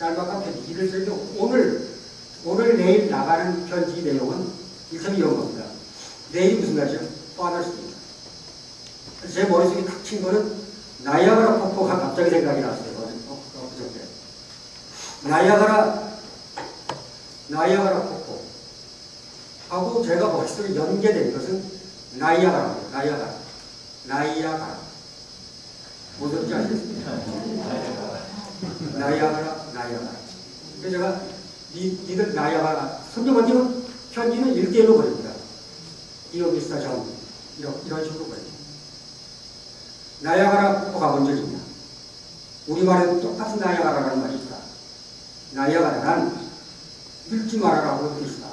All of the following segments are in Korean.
짤막한 편지. 이를 들면 오늘, 오늘 내일 나가는 편지 내용은 일단 이런 겁니다. 내일이 무슨 날이죠? Father's Day. 제 머릿속에 탁친 거는 나이아가라 폭포가 갑자기 생각이 났어요. 어, 어, 그저께. 나이아가라, 나이아가라 폭포. 하고 제가 머릿속에 연계된 것은 나이아가라입니다. 나이아가라. 나이아가라. 뭐든지 아시겠습니까? 나이아가라, 나이아가라. 그래서 제가 니, 니들 나이아가라. 성경한테는 편지는 일대일로 보냅니다. 이어 비스타 정. 이런, 이런 식으로 보냅니다. 나이아가라 폭포 가본 적 있냐? 우리말에도 똑같은 나이아가라라는 말이 있다. 나이아가라란 늙지 말아라고 뜻이다.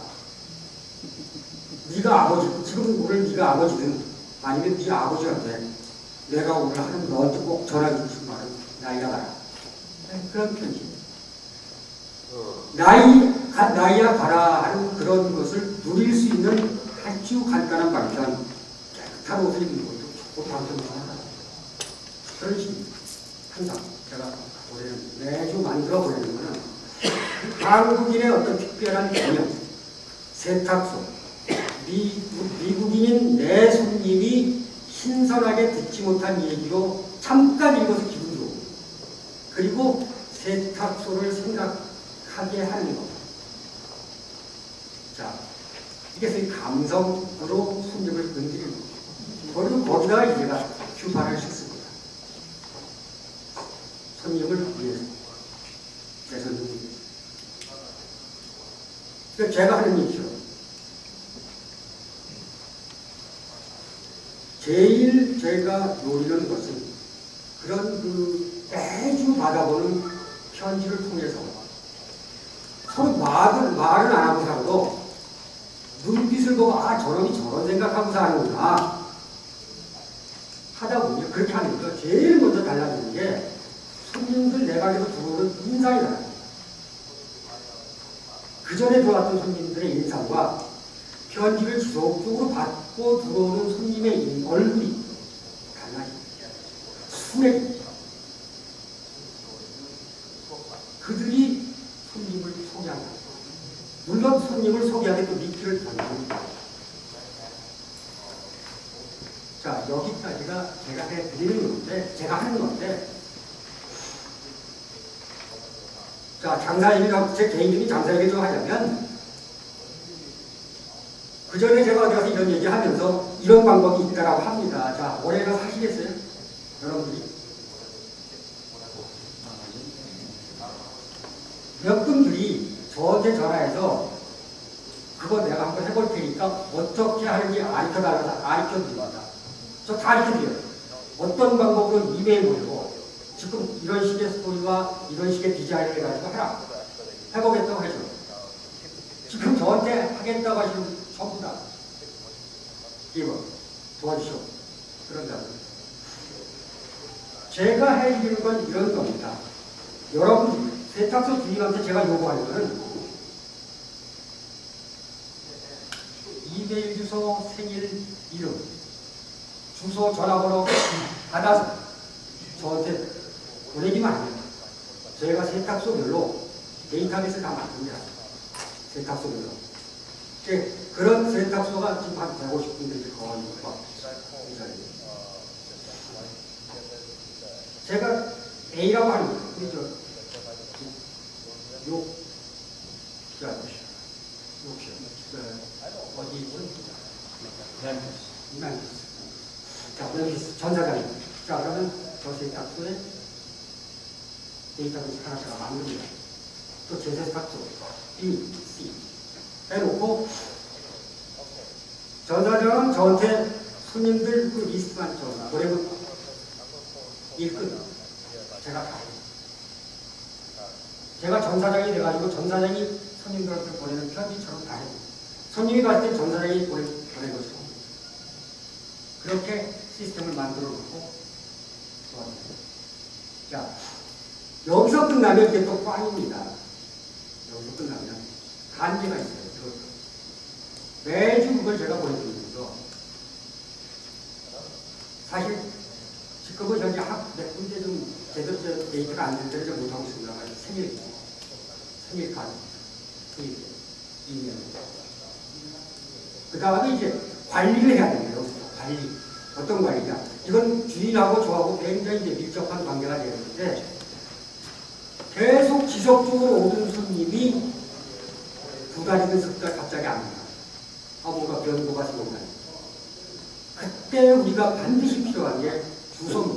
네가 아버지, 지금 오늘 네가 아버지든 아니면 네 아버지한테 내가 오늘 하는 너한테 꼭 전하고 싶은 말은 나이아가라. 그런 편지. 나이, 가, 나이야 가라 하는 그런 것을 누릴 수 있는 아주 간단한 방편, 깨끗한 옷을 입는 것도 좋고 방편 중 하나. 그런 식 항상 제가 보내는, 매주 만들어 보내는 거는 한국인의 어떤 특별한 개념, 세탁소, 미, 미국인인 내 손님이 신선하게 듣지 못한 얘기로 잠깐 읽어서 기분 좋고 그리고 세탁소를 생각하게 하는 것. 자, 소위 감성으로 손님을 건드리는 거. 그리고 거기다가 이제가 휴파를 싣습니다. 손님을 위해서. 내 손님을 위해서. 제가 하는 일이죠. 제일 제가 노리는 것은 그런 그 매주 받아보는 편지를 통해서 서로 말을, 말을 안 하고 살아도 눈빛을 보고 아 저놈이 저런 생각하고 사는구나 하다 보면 그렇게 하는 거 제일 먼저 달라지는 게 손님들 내각에서 들어오는 인상이 달라요. 그 전에 들어왔던 손님들의 인상과 편지를 지속적으로 받고 들어오는 손님의 얼굴이 달라집니다. 순해집니다. 그들이 손님을 소개한다. 물론 손님을 소개하게 또 미끼를 던집니다. 자, 여기까지가 제가 해드리는 건데, 제가 하는 건데, 자, 장사님이라고 제 개인적인 장사 얘기 좀 하자면, 그 전에 제가 어디 가서 이런 얘기 하면서 이런 방법이 있다라고 합니다. 자, 올해가 사시겠어요? 여러분들이? 몇 분들이 저한테 전화해서 그거 내가 한번 해볼 테니까 어떻게 하는지 가르쳐 달라서 가르쳐 줍니다. 저다 가르쳐 드려요. 어떤 방법으로 이메일 보내고 지금 이런 식의 스토리와 이런 식의 디자인을 해가지고 하라. 해보겠다고 해줘. 지금 저한테 하겠다고 하시는 전부 다 이거 도와주시오. 그런다고. 제가 해드리는 건 이런 겁니다. 여러분 세탁소 주인한테 제가 요구하는 거는 이메일 주소, 생일, 이름, 주소, 전화번호 받아서 저한테 보내기만 합니다. 저희가 세탁소별로 데이터베이스 다 만듭니다. 세탁소별로. 그런 세탁소가 지금 한 150군데 거의 막 제가 A라고 하는 거 예요. 그죠? 요, 자, 요, 어디 있죠? 멤피스. 자, 멤피스 전사장님. 자, 그러면 저 세탁소에 데이터베이스 하나 제가 만듭니다. 또 제 세탁소 B, C 해놓고 전사장은 저한테 손님들 그 리스트만 줘. 그리고 일끝 제가 다 해요. 제가 전사장이 돼가지고 전사장이 손님들한테 보내는 편지처럼 다 해요. 손님이 갔을 때 전사장이 보내, 것처럼. 그렇게 시스템을 만들어 놓고 도와줍니다. 자, 여기서 끝나면 이게 또 꽝입니다. 여기서 끝나면 한계가 있어요. 그것도. 매주 그걸 제가 보여드리면서 사실 지금은 현재 학 몇 군데 좀 제대로 데이터가 안될좀 못하고 있습니다만 생일 생일 카드 수입 이면 그 다음에 이제 관리를 해야 됩니다. 관리 어떤 관리냐? 이건 주인하고 저하고 굉장히 이제 밀접한 관계가 되는데 계속 지속적으로 오는 손님이 두 달이면 석달 갑자기 안 와요. 아 뭔가 변고가 생각나요. 그때 우리가 반드시 필요한 게 주소입니다.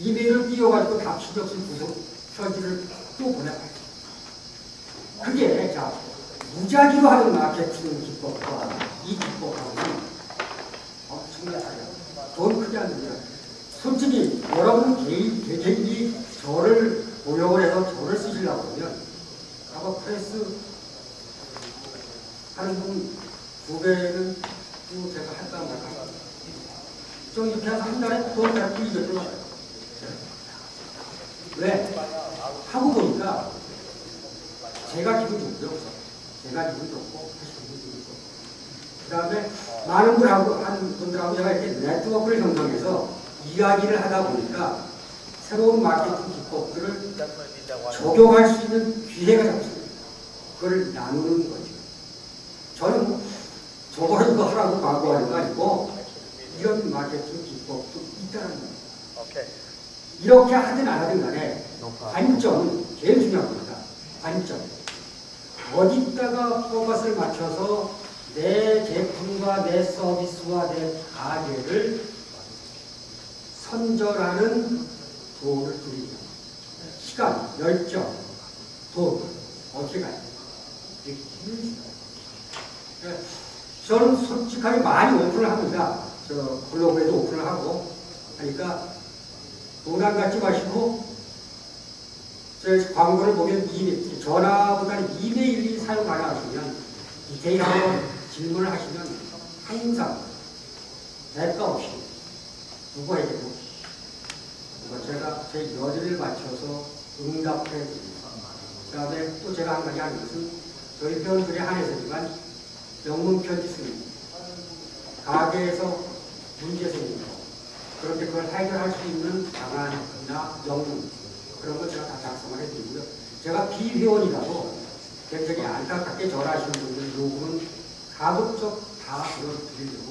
이메일을 띄워가지고 다 없이 주소 편지를 또 보내봐요. 그게 자 무작위로 하는 마케팅 기법과 이 기법하고는 엄청나게. 돈 크게 안 들어요. 솔직히 여러분 개인, 개개인이 저를 고용을 해서 저를 쓰시려고 그러면 아마 프레스 하는 분두 배는 또 제가 할까 말까. 좀 이렇게 한 달에 돈잘 풀리겠더라고요. 왜? 하고 보니까 제가 기분 좋고요. 제가 기분 좋고. 그 다음에 많은 분하고, 한 분들하고 제가 이렇게 네트워크를 형성해서 이야기를 하다 보니까 새로운 마케팅 기법들을 적용할 수 있는 기회가 잡습니다. 그걸 나누는 거죠. 저는 뭐 저거를 이거 하라고 광고하는 거 아니고 이런 마케팅 기법도 있다는 거예요. 이렇게 하든 안 하든 간에. 관점은 제일 중요한 겁니다. 관점. 어디다가 포커스를 맞춰서 내 제품과 내 서비스와 내 가게를 선절하는 도를 드립니다. 시간, 열정, 돈, 어떻게 가요? 이렇게 힘듭니다. 그러니까 저는 솔직하게 많이 오픈을 합니다. 저 블로그에도 오픈을 하고 하니까 농담 갖지 마시고 저 광고를 보면 이메일, 전화보다는 이메일이 사용 가능하시면 디테일하고 질문을 하시면 항상 대가 없이 누구에게도 뭐 제가 제 여지를 맞춰서 응답해 드립니다. 그 다음에 또 제가 한 가지 하는 것은 저희 회원들에 한해서지만 영문 편지 쓰는 가게에서 문제 생기고 그런데 그걸 해결할 수 있는 방안이나 영문 그런 걸 제가 다 작성을 해드리고요. 제가 비회원이라도 굉장히 안타깝게 절하시는 분들 요구는 가급적 다 들어드리려고